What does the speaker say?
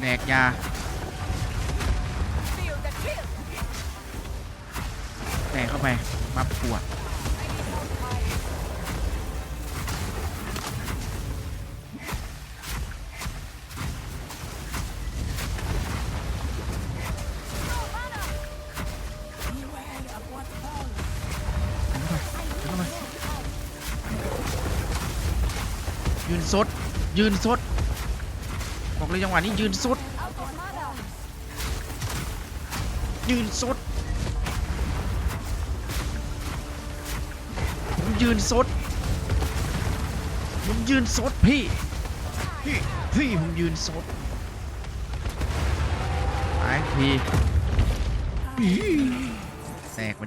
แดกยาแตกเข้าไปมาปวดยืนซดยืนซด บอกเลยจังหวะนี้ยืนสด Out of mana. ยืนสดผมยืนสดผมยืนสดพี่ พี่พี่ผมยืนสดไปพี่แตกมัน